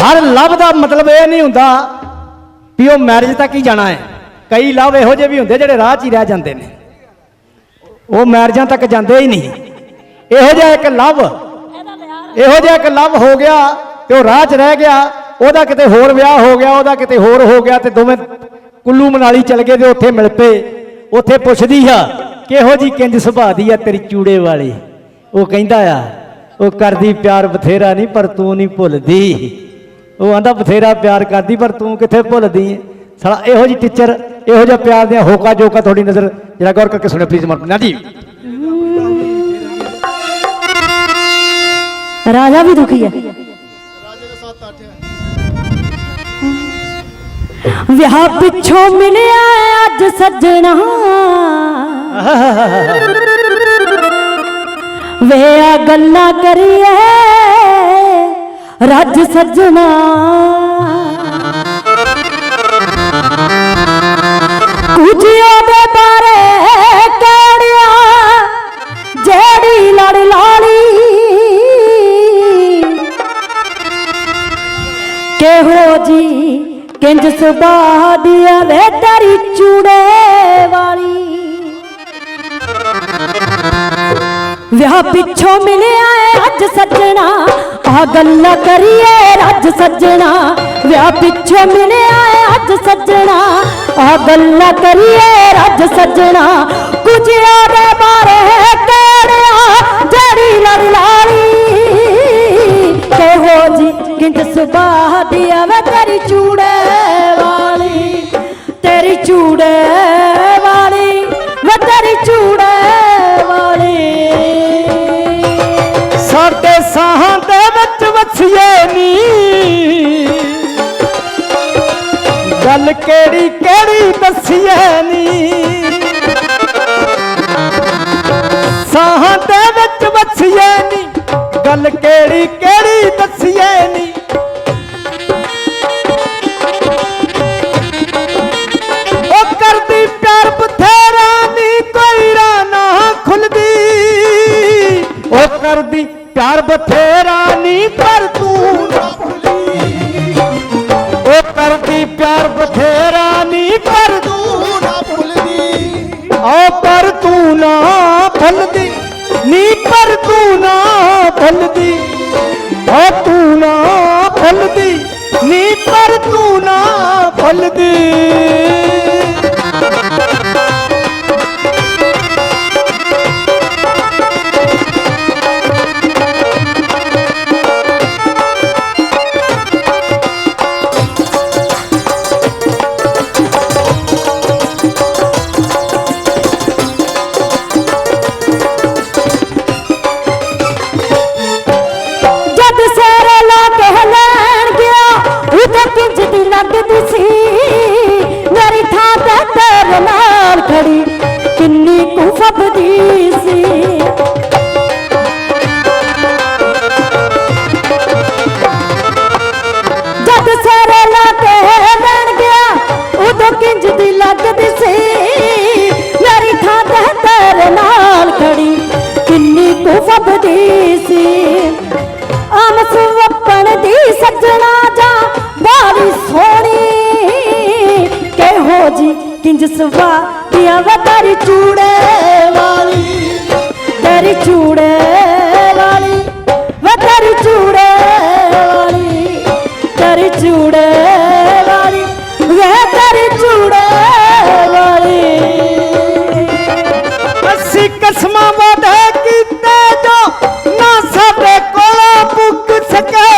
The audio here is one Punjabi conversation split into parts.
ਹਰ ਲਵ ਦਾ ਮਤਲਬ ਇਹ ਨਹੀਂ ਹੁੰਦਾ ਵੀ ਉਹ ਮੈਰਿਜ ਤੱਕ ਹੀ ਜਾਣਾ ਹੈ। ਕਈ ਲਵ ਇਹੋ ਜਿਹੇ ਵੀ ਹੁੰਦੇ ਜਿਹੜੇ ਰਾਹ 'ਚ ਹੀ ਰਹਿ ਜਾਂਦੇ ਨੇ। ਉਹ ਮੈਰਿਜਾਂ ਤੱਕ ਜਾਂਦੇ ਹੀ ਨਹੀਂ। ਇਹੋ ਜਿਹਾ ਇੱਕ ਲਵ, ਇਹੋ ਜਿਹਾ ਇੱਕ ਲਵ ਹੋ ਗਿਆ ਤੇ ਉਹ ਰਾਹ 'ਚ ਰਹਿ ਗਿਆ, ਉਹਦਾ ਕਿਤੇ ਹੋਰ ਵਿਆਹ ਹੋ ਗਿਆ, ਉਹਦਾ ਕਿਤੇ ਹੋਰ ਹੋ ਗਿਆ ਤੇ ਦੋਵੇਂ ਕੁੱਲੂ ਮਨਾਲੀ ਚਲ ਗਏ ਤੇ ਉੱਥੇ ਮਿਲ ਪਏ। ਉੱਥੇ ਪੁੱਛਦੀ ਆ ਕਿਹੋ ਜੀ ਕਿੰਜ ਸੁਭਾਅ ਦੀ ਆ ਤੇਰੀ ਚੂੜੇ ਵਾਲੀ? ਉਹ ਕਹਿੰਦਾ ਆ, ਉਹ ਕਰਦੀ ਪਿਆਰ ਬਥੇਰਾ ਨਹੀਂ ਪਰ ਤੂੰ ਨਹੀਂ ਭੁੱਲਦੀ। ਉਹ ਆਂਦਾ ਬਥੇਰਾ ਪਿਆਰ ਕਰਦੀ ਪਰ ਤੂੰ ਕਿੱਥੇ ਭੁੱਲਦੀ ਹੈ ਸਾਲਾ ਇਹੋ ਜੀ ਟੀਚਰ ਇਹੋ ਜਿਹਾ ਪਿਆਰ ਦੀਆਂ ਹੋਕਾ ਜੋਕਾ ਤੁਹਾਡੀ ਨਜ਼ਰ ਜਰਾ ਗੌਰ ਕਰਕੇ ਸੁਣਿਓ ਪਲੀਜ਼ ਮਰਨਾ ਜੀ। ਰਾਜਾ ਵੀ ਦੁਖੀ ਹੈ। ਵਿਆਹ ਪਿੱਛੋਂ ਮਿਲਿਆ ਅੱਜ ਸੱਜਣਾ। ਵੇ ਆ ਗੱਲਾਂ ਕਰੀਏ। ਰੱਜ ਸੱਜਣਾ। ਕੁਝ ਉਹਦੇ ਬਾਰੇ ਕੜਿਆ, ਜਿਹੜੀ ਲੜ ਲਾਲੀ। ਕਿਹੋ ਜੀ ਕਿੰਜ ਸੁਭਾਅ ਦੀ ਆ ਵੇ ਤੇਰੀ ਚੂੜੇ ਵਾਲੀ। ਵਿਆਹ ਪਿੱਛੋਂ ਮਿਲਿਆ ਏ ਅੱਜ ਸੱਜਣਾ। ਆ ਗੱਲਾਂ ਕਰੀਏ ਰੱਜ ਸੱਜਣਾ। ਵਿਆਹ ਪਿੱਛੋਂ ਮਿਲਿਆ ਏ ਅੱਜ ਸੱਜਣਾ। ਆ ਗੱਲਾਂ ਕਰੀਏ ਰੱਜ ਸੱਜਣਾ। ਕੁਝ ਉਹਦੇ ਬਾਰੇ ਕਿਹੜਿਆ, ਜਿਹੜੀ ਲੜ ਲਾਲੀ। ਕਿਹੋ ਜੀ ਕਿੰਜ ਸੁਭਾਅ ਦੀ ਆਵੇ ਤੇਰੀ ਚੂੜੇ ਵਾਲੀ। ਤੇਰੀ ਚੂੜੇ ਵਾਲੀ ਵੇ ਤੇਰੀ ਕਿਹੜੀ ਕਿਹੜੀ ਦੱਸੀਏ ਨੀ। ਸਾਹਾਂ ਦੇ ਵਿੱਚ ਵਸੀਏ ਨੀ, ਗੱਲ ਕਿਹੜੀ ਕਿਹੜੀ ਦੱਸੀਏ ਨੀ। ਉਹ ਕਰਦੀ ਪਿਆਰ ਬਥੇਰਾ ਨੀ, ਕੋਈ ਰਾਹ ਖੁੱਲਦੀ। ਉਹ ਕਰਦੀ ਪਿਆਰ ਬਥੇਰਾ ਨੀ, ਪਰ ਤੂੰ ਨਾ ਫਲਦੀ ਓ ਤੂੰ ਨਾ ਭੁੱਲਦੀ ਨੀ ਪਰ ਤੂੰ ਨਾ ਭੁੱਲਦੀ ਨਾਲ ਖੜੀ, ਕਿੰਨੀ ਕੁ ਫੱਬਦੀ ਸੀ। ਜਦ ਸੇਰੇ ਲਾ ਕੇ ਗਿਆ, ਉਦੋਂ ਕਿੰਜ ਦੀ ਲੱਗਦੀ ਸੀ। ਮੇਰੀ ਥਾਂ ਤੇ ਤੇਰੇ ਨਾਲ ਖੜੀ, ਕਿੰਨੀ ਕੁ ਫੱਬਦੀ ਸੀ। ਆਮ ਸੁਵਪਣ ਦੀ ਸੱਜਣਾ ਜਾ ਬਾਰੀ ਸੋਹਣੀ, ਕਿਹੋ ਜੀ ਕਿੰਜ ਸੁਭਾ ਪਿਆ ਵਾ ਤੇਰੀ ਚੂੜੇ ਵਾਲੀ। ਤੇਰੀ ਚੂੜੇ ਵਾਲੀ। ਵਾ ਤੇਰੀ ਚੂੜੇ ਵਾਲੀ। ਤੇਰੀ ਚੂੜੇ ਵਾਲੀ। ਵੇ ਤੇਰੀ ਚੂੜੇ ਵਾਲੀ। ਅਸੀਂ ਕਸਮਾਂ ਵਾਦੇ ਕੀਤੇ ਜੋ ਨਾ ਸਾਡੇ ਕੋਲੋਂ ਪੁੱਗ ਸਕੇ।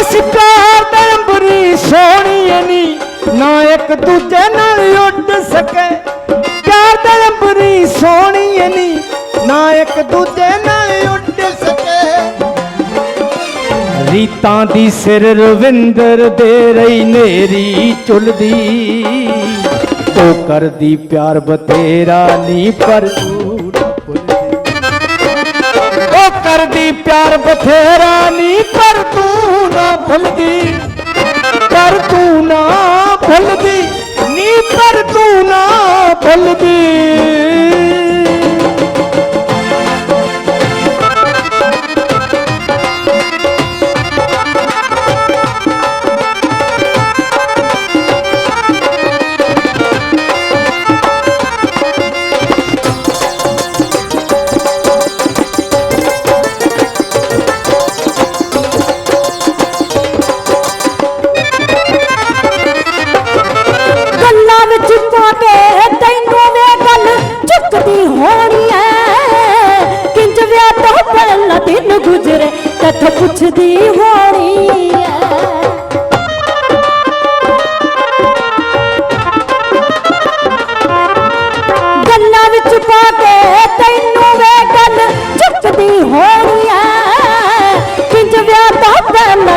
ਅਸੀਂ ਪਿਆਰ ਦੇ ਅੰਬਰੀ ਸੋਹਣੀ ਨੀ ਨਾ ਇੱਕ ਦੂਜੇ ਨਾਲ ਉੱਡ ਸਕੇ। ਪਿਆਰ ਦੇ ਅੰਬਰੀ ਸੋਹਣੀ ਨੀ, ਨਾ ਇੱਕ ਦੂਜੇ ਨਾਲ ਉੱਡ ਸਕੇ। ਰੀਤਾਂ ਦੀ ਸਿਰ ਰਵਿੰਦਰ ਦੇ ਰਹੀ ਨੇਰੀ ਚੁੱਲਦੀ ਉਹ ਕਰਦੀ ਪਿਆਰ ਬਤੇਰਾ ਨੀ, ਪਰ ਤੂੰ ਕਰਦੀ ਪਿਆਰ ਬਥੇਰਾ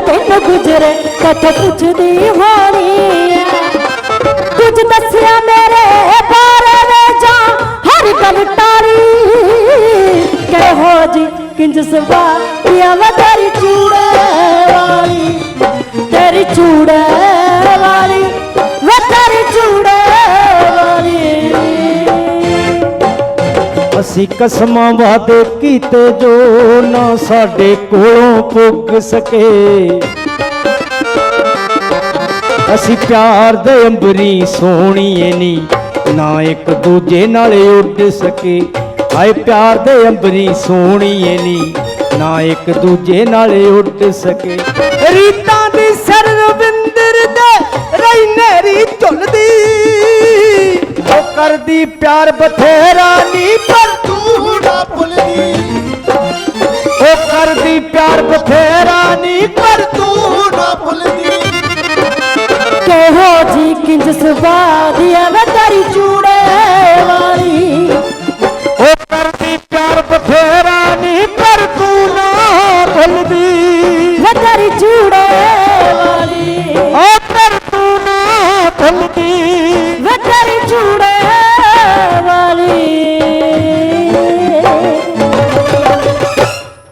ਗੁਜਰੇ ਕਥ ਪੁੱਛਦੀ ਹੋਣੀ ਐ। ਕੁਝ ਦੱਸਿਆ ਮੇਰੇ ਬਾਰੇ ਵੇ ਹਰ ਗੱਲ ਟਾਰੀ। ਕਹੋ ਜੀ ਕਿੰਜ ਸਵਾ ਅਸੀਂ ਕਸਮਾਂ ਵਾਦੇ ਕੀਤੇ ਜੋ ਨਾ ਸਾਡੇ ਕੋਲੋਂ ਪੁੱਗ ਸਕੇ। ਅਸੀਂ ਪਿਆਰ ਦੇ ਅੰਬਰੀ ਸੋਹਣੀਏ ਨੀ, ਨਾ ਇੱਕ ਦੂਜੇ ਨਾਲ ਉੱਡ ਸਕੇ। ਹਾਏ ਪਿਆਰ ਦੇ ਅੰਬਰੀ ਸੋਹਣੀਏ ਨੀ, ਨਾ ਇੱਕ ਦੂਜੇ ਨਾਲ ਉੱਡ ਸਕੇ। ਰੀਤਾਂ ਦੀ ਸਰਵਿੰਦਰ ਦੇ ਰਹੀ ਨੇਰੀ ਝੁੱਲਦੀ, ਉਹ ਕਰਦੀ ਪਿਆਰ ਬਥੇਰਾ ਨੀ ਪਰ ਨਾ ਭੁੱਲਦੀ ਕਹੋ ਜੀ ਕਿੰਜ ਸਵਾਦੀਆ ਵਾ ਤੇਰੀ ਚੂੜੇ ਵਾਲੀ। ਉਹ ਕਰਦੀ ਪਿਆਰ ਬਥੇਰਾ ਨੀ ਪਰ ਤੂੰ ਨਾ ਭੁੱਲਦੀ ਵਾ ਤੇਰੀ ਚੂੜੇ ਵਾਲੀ ਉਹ ਪਰ ਤੂੰ ਨਾ ਭੁੱਲਦੀ।